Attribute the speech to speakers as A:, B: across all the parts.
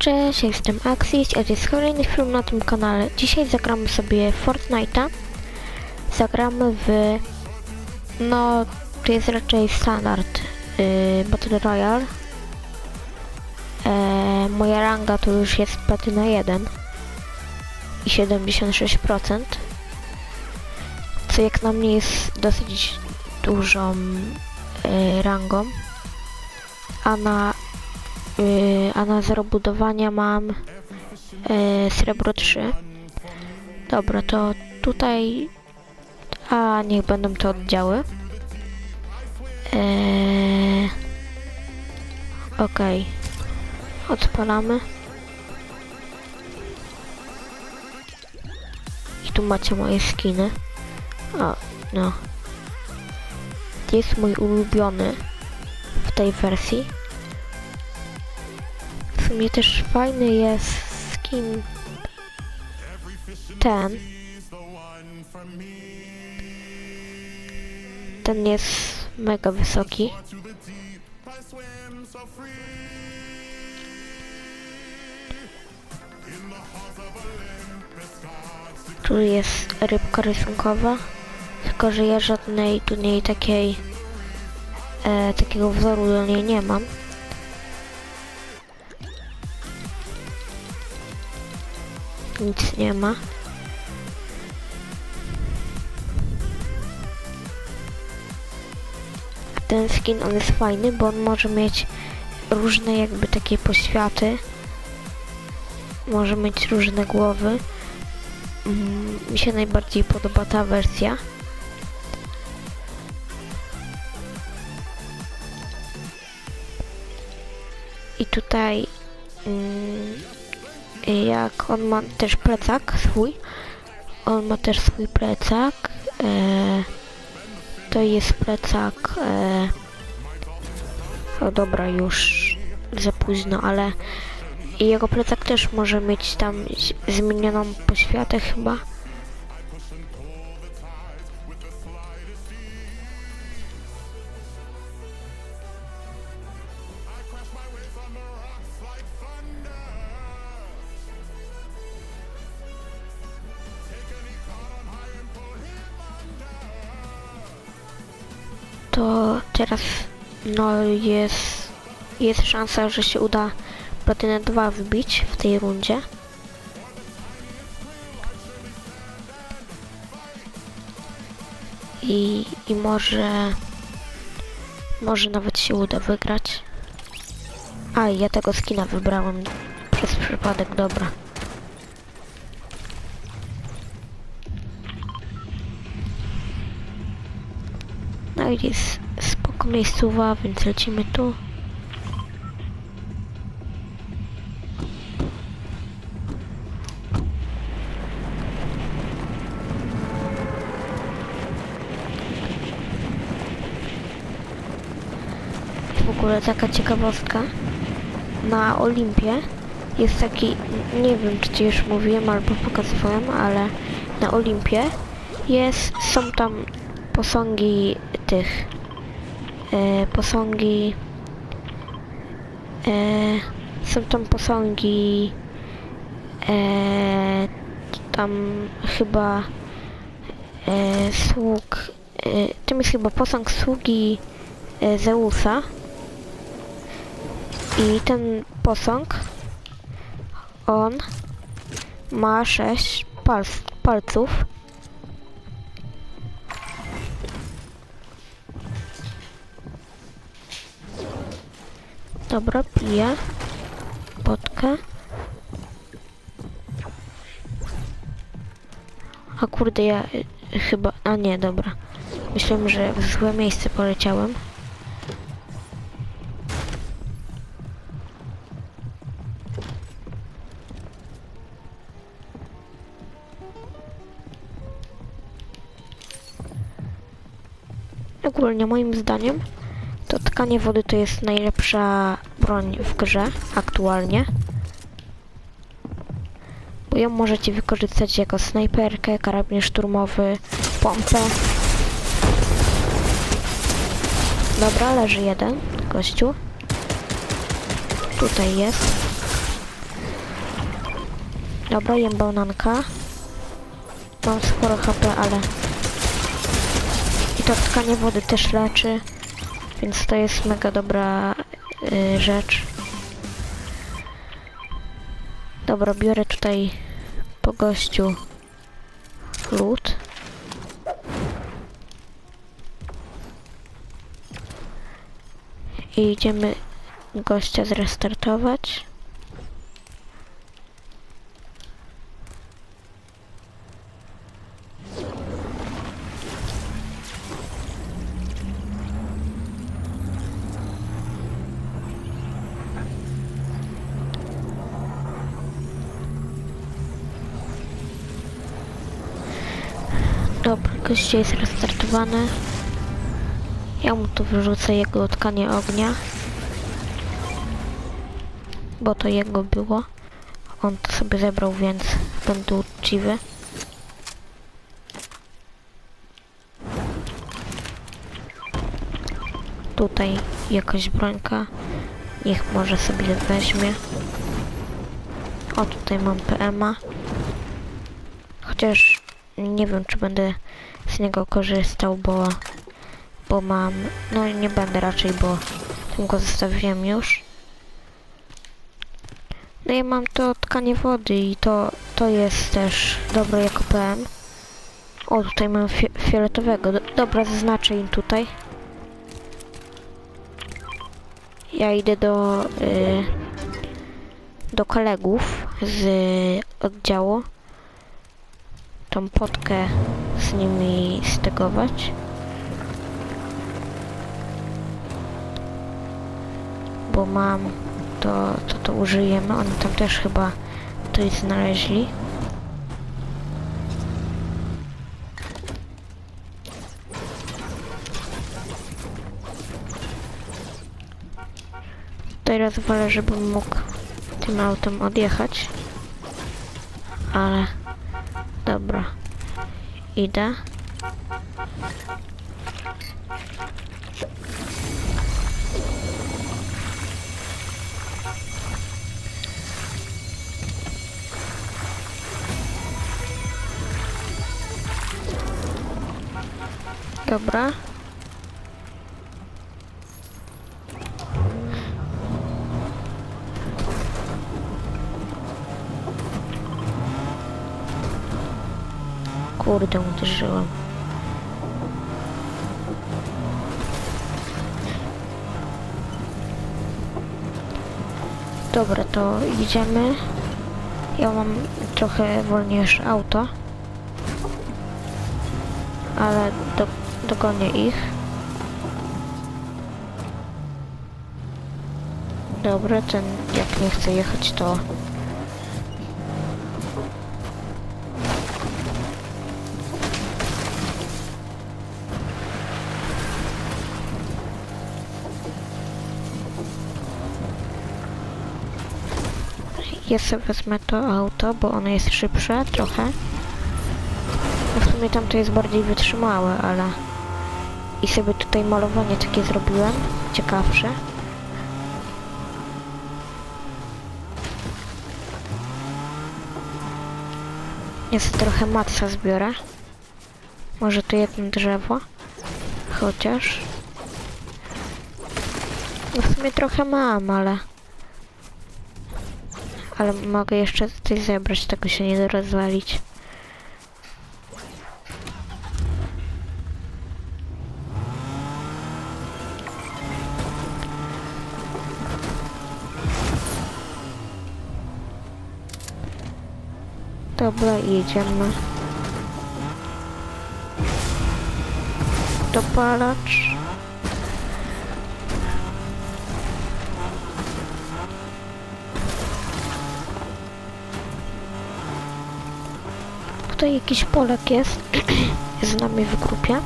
A: Cześć, jestem Axis, a to jest kolejny film na tym kanale. Dzisiaj zagramy sobie Fortnite'a. Zagramy w... No, to jest raczej standard yy, Battle Royale. E, moja ranga to już jest platyna 1 i 76%. Co jak na mnie jest dosyć dużą yy, rangą. A na a na zero budowania mam yy, srebro 3. Dobra, to tutaj... A, niech będą te oddziały. Yy, Okej. Odpalamy. I tu macie moje skiny. O, no. Jest mój ulubiony w tej wersji. Sumie też fajny jest skin ten. Ten jest mega wysoki. Tu jest rybka rysunkowa, tylko że ja żadnej tu niej takiej e, takiego wzoru do niej nie mam. Nic nie ma. Ten skin on jest fajny, bo on może mieć różne jakby takie poświaty. Może mieć różne głowy. Mm, Mi się najbardziej podoba ta wersja. I tutaj mm, jak on ma też plecak swój. On ma też swój plecak. E, to jest plecak. E, o dobra, już za późno, ale jego plecak też może mieć tam zmienioną poświatę chyba. To teraz no jest jest szansa, że się uda platynę 2 wbić w tej rundzie. I, i może może nawet się uda wygrać. A, ja tego skina wybrałem przez przypadek, dobra. I jest spoko miejscowa, więc lecimy tu. W ogóle taka ciekawostka. Na Olimpie jest taki, nie wiem czy ci już mówiłem albo pokazywałem, ale na Olimpie jest, są tam posągi tych e, posągi e, są tam posągi e, tam chyba e, sług e, tym jest chyba posąg sługi e, Zeusa i ten posąg on ma sześć palc, palców Dobra, piję. Potkę. A kurde, ja y, chyba... A nie, dobra. Myślałem, że w złe miejsce poleciałem. Ogólnie moim zdaniem to tkanie wody to jest najlepsza broń w grze aktualnie. Bo ją możecie wykorzystać jako snajperkę, karabin szturmowy, pompę. Dobra, leży jeden gościu. Tutaj jest. Dobra, jem bananka. Mam sporo HP, ale... I to tkanie wody też leczy. Więc to jest mega dobra y, rzecz. Dobra, biorę tutaj po gościu lód. I idziemy gościa zrestartować. Goście jest restartowany. Ja mu tu wyrzucę jego tkanie ognia. Bo to jego było. On to sobie zebrał, więc będę uczciwy. Tutaj jakaś brońka. Niech może sobie weźmie. O, tutaj mam PMA. Chociaż nie wiem, czy będę z niego korzystał, bo, bo mam, no nie będę raczej, bo tym go zostawiłem już. No i mam to tkanie wody i to, to jest też dobre jako PM. O, tutaj mam fi fioletowego. Do dobra, zaznaczę im tutaj. Ja idę do, y do kolegów z oddziału tą potkę z nimi stegować. Bo mam to, to to użyjemy. Oni tam też chyba coś znaleźli. Teraz wolę, żebym mógł tym autem odjechać. Ale Dobra. Idę. Dobra. Kurde, uderzyłem. Dobra, to idziemy. Ja mam trochę wolniejsze auto. Ale do, dogonię ich. Dobra, ten jak nie chce jechać to Ja sobie wezmę to auto, bo ono jest szybsze trochę. No w sumie tamto jest bardziej wytrzymałe, ale... I sobie tutaj malowanie takie zrobiłem, ciekawsze. Ja sobie trochę matca zbiorę. Może to jedno drzewo. Chociaż... No w sumie trochę mam, ale... Ale mogę jeszcze coś zebrać, tego się nie da rozwalić. Dobra, jedziemy. Dopalacz. Tutaj jakiś Polak jest. jest z nami w grupie.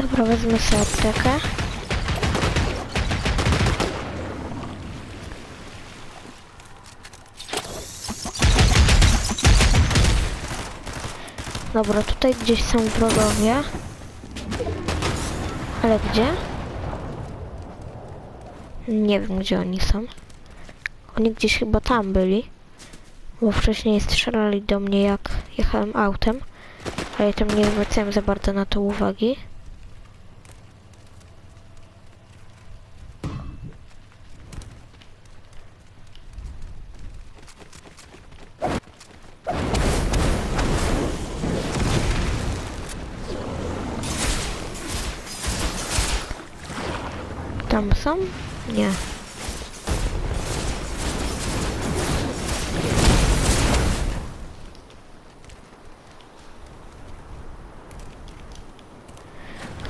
A: Dobra, wezmę sobie aptekę. Dobra, tutaj gdzieś są wrogowie. Ale gdzie? Nie wiem, gdzie oni są. Oni gdzieś chyba tam byli. Bo wcześniej strzelali do mnie, jak jechałem autem. Ale tam nie zwracałem za bardzo na to uwagi. Tam są? Nie.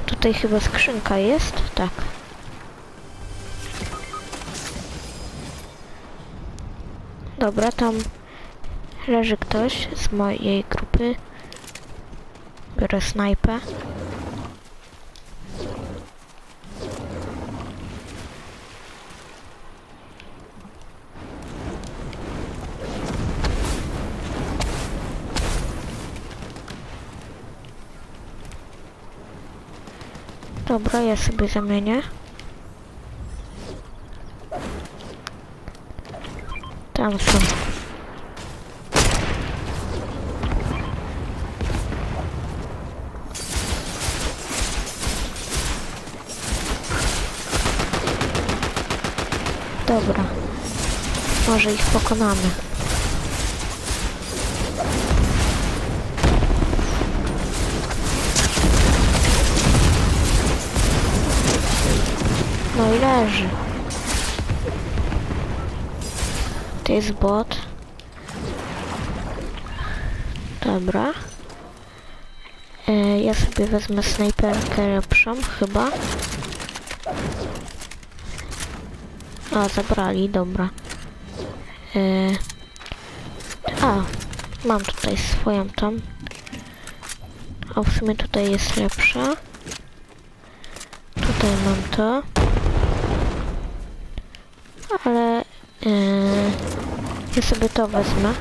A: Tutaj chyba skrzynka jest? Tak. Dobra, tam leży ktoś z mojej grupy. Biorę snajpę. Dobra, ja sobie zamienię. Tam są. Dobra. Może ich pokonamy. No i leży. To jest bot. Dobra. E, ja sobie wezmę snajperkę lepszą, chyba. A, zabrali, dobra. E, a, mam tutaj swoją tam. A w sumie tutaj jest lepsza. Tutaj mam to. Ale yy, ja sobie to wezmę.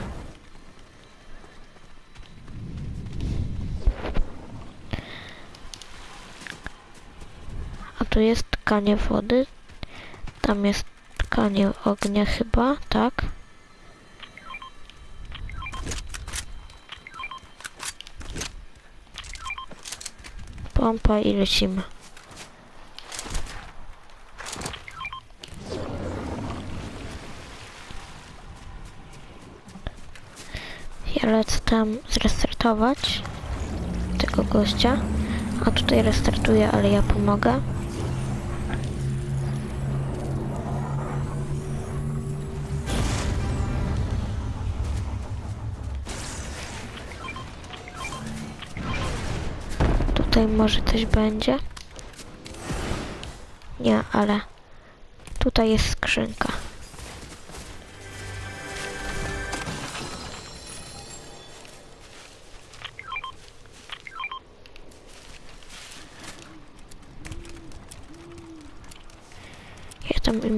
A: A tu jest tkanie wody. Tam jest tkanie ognia chyba, tak? Pompa i lecimy. Lecę tam zrestartować tego gościa. A tutaj restartuję, ale ja pomogę. Tutaj może coś będzie. Nie, ale tutaj jest skrzynka.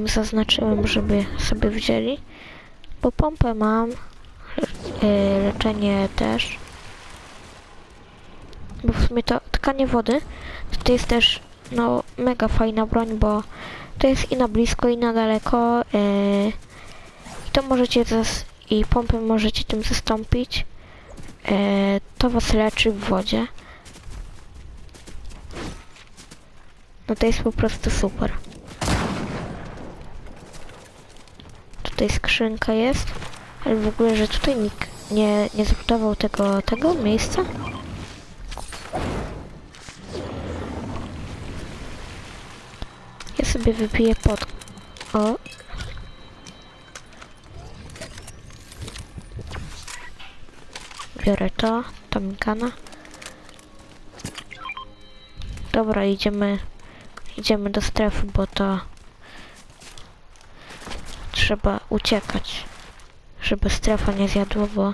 A: Zaznaczyłem, żeby sobie wzięli. Bo pompę mam. le- leczenie też. Bo w sumie to tkanie wody to jest też no mega fajna broń, bo to jest i na blisko i na daleko. Yy, I to możecie zas i pompę możecie tym zastąpić. Yy, to was leczy w wodzie. No to jest po prostu super. Tutaj skrzynka jest, ale w ogóle, że tutaj nikt nie, nie zbudował tego, tego miejsca. Ja sobie wypiję pod... O. Biorę to, tomikana. Dobra, idziemy, idziemy do strefy, bo to trzeba uciekać, żeby strefa nie zjadła, bo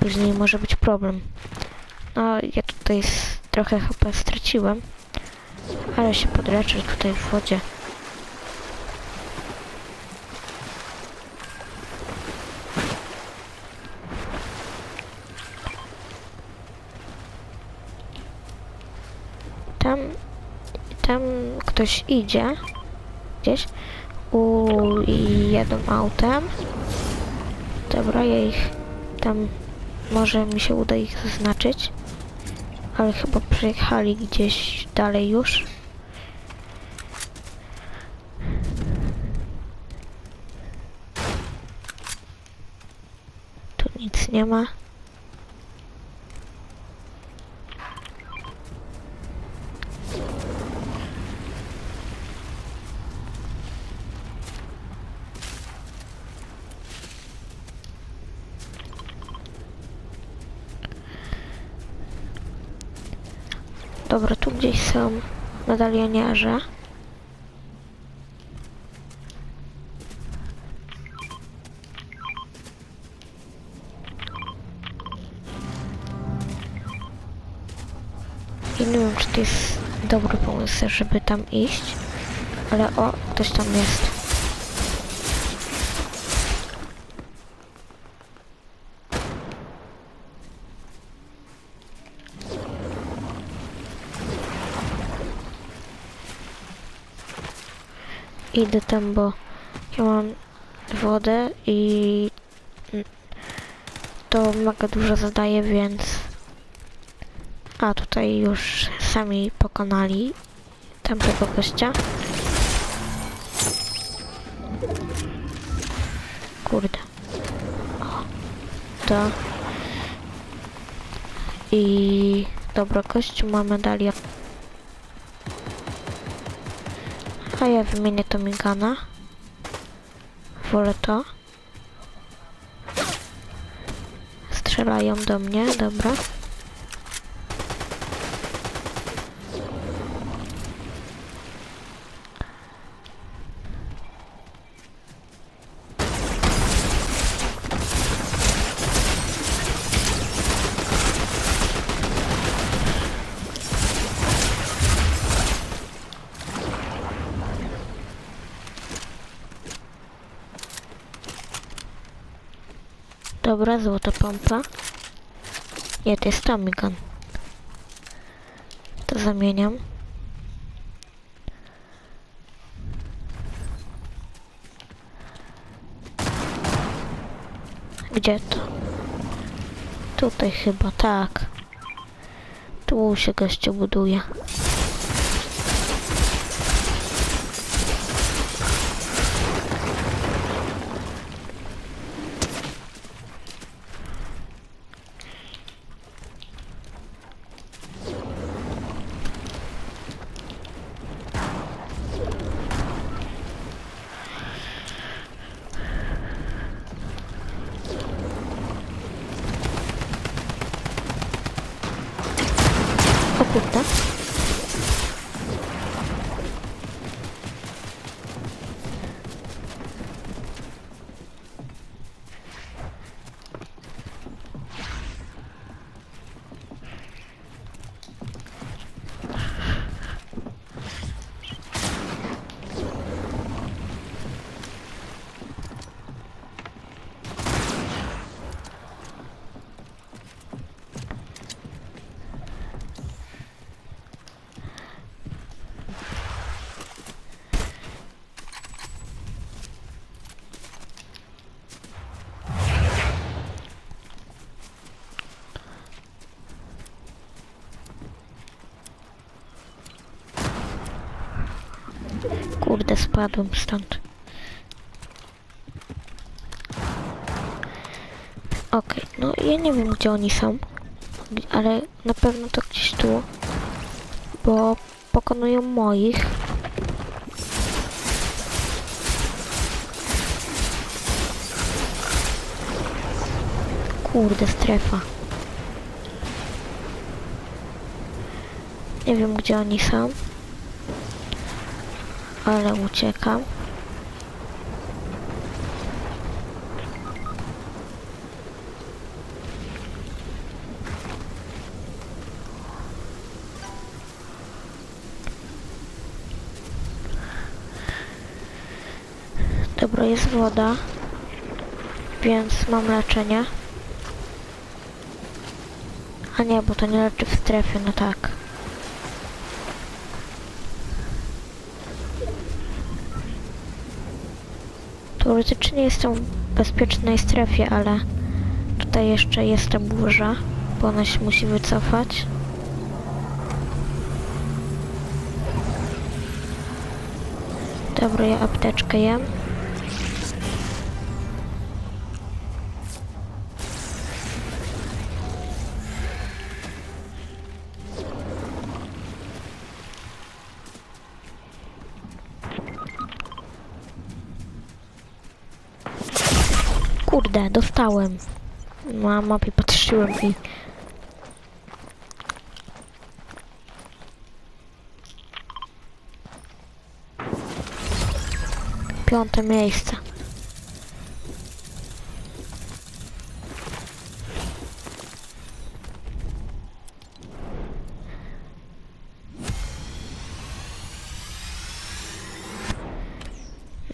A: później może być problem. No, ja tutaj trochę chyba straciłem, ale się podleczę tutaj w wodzie. Tam, tam ktoś idzie gdzieś u, i jadą autem. Dobra, ja ich tam, może mi się uda ich zaznaczyć, ale chyba przejechali gdzieś dalej już. Tu nic nie ma. Dobra, tu gdzieś są medalioniarze. I nie wiem, czy to jest dobry pomysł, żeby tam iść. Ale o, ktoś tam jest. Idę tam, bo ja mam wodę i to mega dużo zadaje, więc a tutaj już sami pokonali tamtego gościa. Kurde. O, to. I dobra, gościu ma medalion. A ja wymienię to migana. Wolę to. Strzelają do mnie, dobra. Dobra, złota pompa. Nie, to jest Tommy Gun. To zamieniam. Gdzie to? Tutaj chyba, tak. Tu się gościu buduje. O kurde. Kurde, spadłem stąd. Okej, no ja nie wiem gdzie oni są, ale na pewno to gdzieś tu, bo pokonują moich. Kurde, strefa. Nie wiem gdzie oni są ale uciekam. Dobra, jest woda, więc mam leczenie. A nie, bo to nie leczy w strefie, no tak. Teoretycznie jestem w bezpiecznej strefie, ale tutaj jeszcze jest ta burza, bo ona się musi wycofać. Dobra, ja apteczkę jem. Kurde, dostałem. Na mapie patrzyłem i... Piąte miejsce.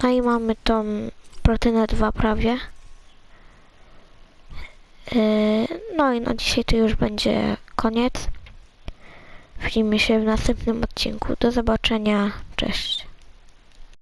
A: No i mamy tą platynę 2 prawie. Yy, No i na dzisiaj to już będzie koniec. Widzimy się w następnym odcinku. Do zobaczenia. Cześć.